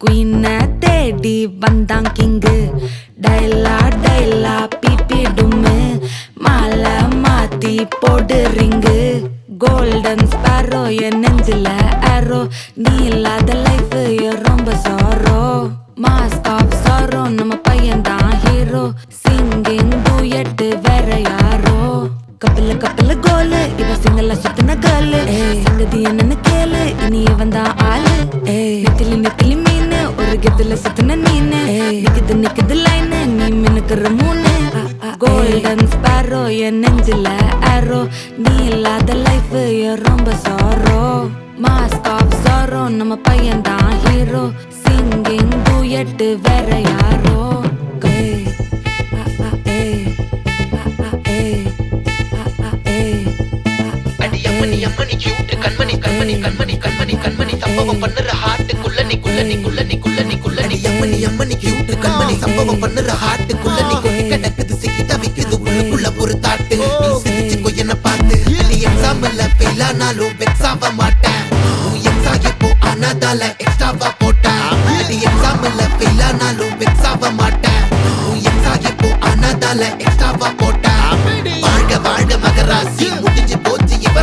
குயின்ன தேடி வந்தான் கிங்கு. டைலா டைலா பிப்பிடுமு. மாலை மாத்தி போடு ரிங்கு. கோல்டன் ஸ்பாரோ என் நெஞ்சில ஆரோ நீ இல்லாத லைஃப் ரொம்ப சாரோ மாஸ்க் ஆஃப் சாரோ நம்ம பையன் தான் ஹீரோ சிங்கிங் டூயட் வேற யாரோ? கப்பல கப்பல கோலு. இவ சிங்கல்ல சுத்தின கேளு சங்கதி என்னன்னு கேளு. இனி இவன் தான் ஆளு நெத்திலி நெத்திலி மீன் ஒரு கெத்துல சுத்தின நீனு. நிக்குது நிக்குது லைன் நீ மினுக்குற மூணு கோல்டன் ஸ்பாரோ என் நெஞ்சில ஆரோ நீ இல்லாத லைஃப் ரொம்ப சாரோ மாஸ்க் ஆஃப் சாரோ நம்ம பையன் தான் ஹீரோ சிங்கிங் டூயட் வேற யாரோ. கண்மணி கண்மணி கண்மணி கண்மணி கண்மணி சம்பவம் பண்ணுற ஹார்ட் குள்ள நீ குள்ள நீ குள்ள நீ குள்ள நீ கண்மணி. சம்பவம் பண்ணுற ஹார்ட் குள்ள நீ கொட்டி கிடக்குது சிக்கி தவிக்குது. உள்ளுக்குள்ள ஒரு தாட்டு. நீ சிரிச்சுக்கோ என்ன பார்த்து நீ எக்ஸாம்ல ஃபெயில் ஆனாலும் வெக்ஸ் ஆக மாட்டேன் எக்ஸா இப்போ ஆனதால எக்ஸ்ட்ராவா போட்டேன். நீ எக்ஸாம்ல ஃபெயில் ஆனாலும் வெக்ஸ் ஆக மாட்டேன் எக்ஸா இப்போ ஆனதால எக்ஸ்ட்ராவா போட்டேன். வாழ்க வாழ்க மகராசி. முடிஞ்சு போச்சு இவ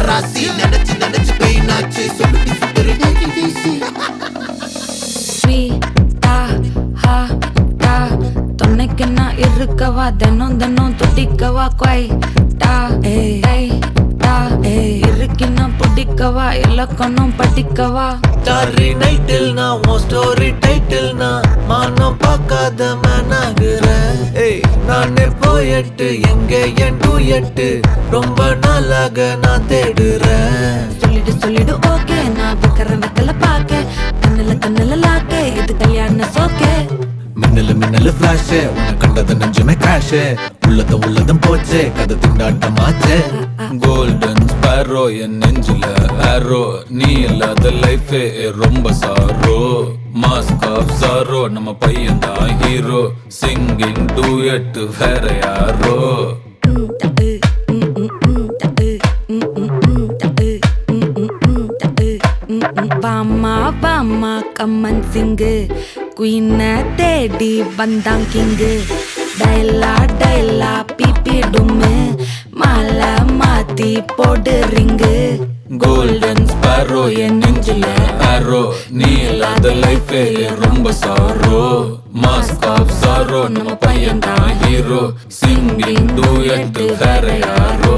இருக்கவா தினம் தினம் துடிக்கவா குவைட்டா, டை, டா. இருக்கின்னா பிடிக்கவா இலக்கணம் படிக்கவா. ஸ்டாரி நைட்டில் நான் உன் ஸ்டோரி டைட்டில் நான் மானம் பார்க்காத மேனாகிறேன் நானே போயட்டு எங்க என் டூயட்டு? ரொம்ப நாளாக நான் தேடுறேன். சொல்லிடு சொல்லிடு ஓகே. நான் வைக்கிறேன் வெத்தல பாக்க கண்ணுல கண்ணுல லாக்க. இது கல்யாண சோக்கே. மின்னலு மின்னலு ஃபிளாஷ் உன்னை போச்சு. உள்ளத உள்ளதும் போச்சு. போச்சே கதை திண்டாட்டமாச்சே கோல்டன் ஸ்பாரோ என் நெஞ்சில ஆரோ நீ இல்லாத லைஃபே ரொம்ப சாரோ மாஸ்க் ஆஃப் சாரோ நம்ம பையன் தான் ஹீரோ சிங்கிங் டூயட் வேற யாரோ. பாமா பாமா கம்மன் சிங்கு குயின தேடி வந்தாங்க கிங்கு டைலா போட்டு ரிங்கு. கோல்டன் ஸ்பாரோ என் நெஞ்சில ஆரோ நீ இல்லாத லைஃபே ரொம்ப சாரோ மாஸ்க் ஆஃப் சாரோ நம்ம பையன் தான் ஹீரோ சிங்கிங் டூயட் வேற யாரோ.